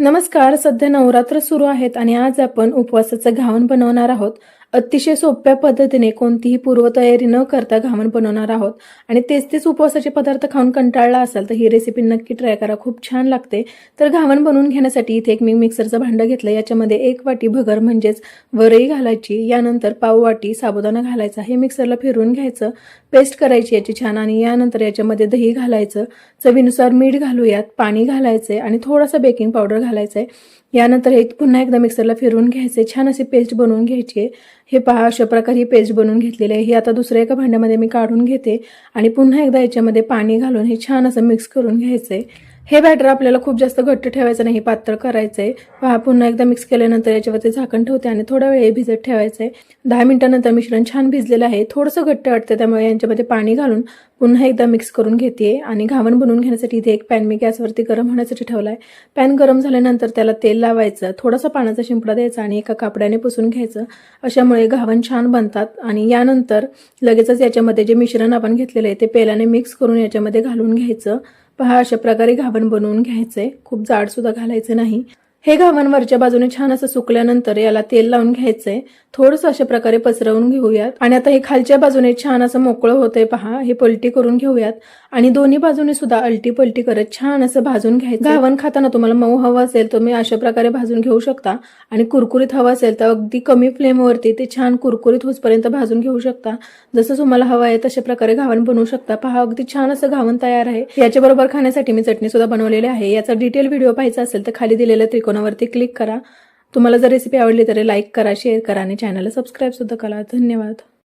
नमस्कार सध्या नवरात्र सुरू आहेत आणि आज आपण उपवासाचं घावन बनवणार आहोत. अतिशय सोप्या पद्धतीने कोणतीही पूर्वतयारी न करता घावन बनवणार आहोत. आणि तेच तेच उपवासाचे पदार्थ खाऊन कंटाळला असाल तर ही रेसिपी नक्की ट्राय करा. खूप छान लागते. तर घावन बनवून घेण्यासाठी इथे एक मी मिक्सरचं भांडं घेतलं याच्यामध्ये एक वाटी भगर म्हणजेच वरई घालायची. यानंतर पाव वाटी साबुदाणा घालायचा. हे मिक्सरला फिरवून घ्यायचं. पेस्ट करायची याची छान आणि यानंतर याच्यामध्ये दही घालायचं. चवीनुसार मीठ घालूयात. पाणी घालायचंय आणि थोडासा बेकिंग पावडर घालायचं आहे यानंतर हे पुन्हा एकदा मिक्सरला फिरवून घ्यायचे छान अशी पेस्ट बनवून घ्यायची आहे. हे पहा अशा प्रकारे ही पेस्ट बनवून घेतलेली आहे. ही आता दुसऱ्या एका भांड्यामध्ये मी काढून घेते आणि पुन्हा एकदा याच्यामध्ये पाणी घालून हे छान असं मिक्स करून घ्यायचंय. हे बॅटर आपल्याला खूप जास्त घट्ट ठेवायचं नाही पातळ करायचंय. पहा पुन्हा एकदा मिक्स केल्यानंतर याच्यावरती झाकण ठेवते आणि थोडा वेळ हे भिजत ठेवायचंय. दहा मिनिटानंतर मिश्रण छान भिजलेलं आहे. थोडंसं घट्ट वाटतं त्यामुळे यांच्यामध्ये पाणी घालून पुन्हा एकदा मिक्स करून घेते आणि घावण बनवून घेण्यासाठी इथे एक पॅन मी गॅसवरती गरम होण्यासाठी ठेवला आहे पॅन गरम झाल्यानंतर त्याला तेल लावायचं थोडासा पाण्याचा शिंपडा द्यायचा आणि एका कापड्याने पुसून घ्यायचं. अशामुळे घावण छान बनतात. आणि यानंतर लगेचच याच्यामध्ये जे मिश्रण आपण घेतलेलं आहे ते पेल्याने मिक्स करून याच्यामध्ये घालून घ्यायचं. पहा अशा प्रकारे घावण बनवून घ्यायचंय. खूप जाड सुद्धा घालायचं नाही. हे घावण वरच्या बाजूने छान असं सुकल्यानंतर याला तेल लावून घ्यायचंय. थोडंसं अशा प्रकारे पसरवून घेऊयात. आणि आता हे खालच्या बाजूने छान असं मोकळं होतंय पहा. हे पलटी करून घेऊयात. आणि दोन्ही बाजूने सुद्धा अलटी पलटी करत छान असं भाजून घ्यायचं. घावण खाताना तुम्हाला मऊ हवं असेल तुम्ही अशा प्रकारे भाजून घेऊ शकता. आणि कुरकुरीत हवं असेल तर अगदी कमी फ्लेमवरती ते छान कुरकुरीत होसपर्यंत भाजून घेऊ शकता. जसं तुम्हाला हवं आहे तशा प्रकारे घावण बनवू शकता. पहा अगदी छान असं घावण तयार आहे. याच्याबरोबर खाण्यासाठी मी चटणी सुद्धा बनवलेली आहे. याचा डिटेल व्हिडिओ पाहायचा असेल तर खाली दिलेल्या त्रिकोणावरती क्लिक करा. तुम्हाला जर रेसिपी आवडली तर लाईक करा शेअर करा आणि चॅनलला सबस्क्राईबसुद्धा करा. धन्यवाद.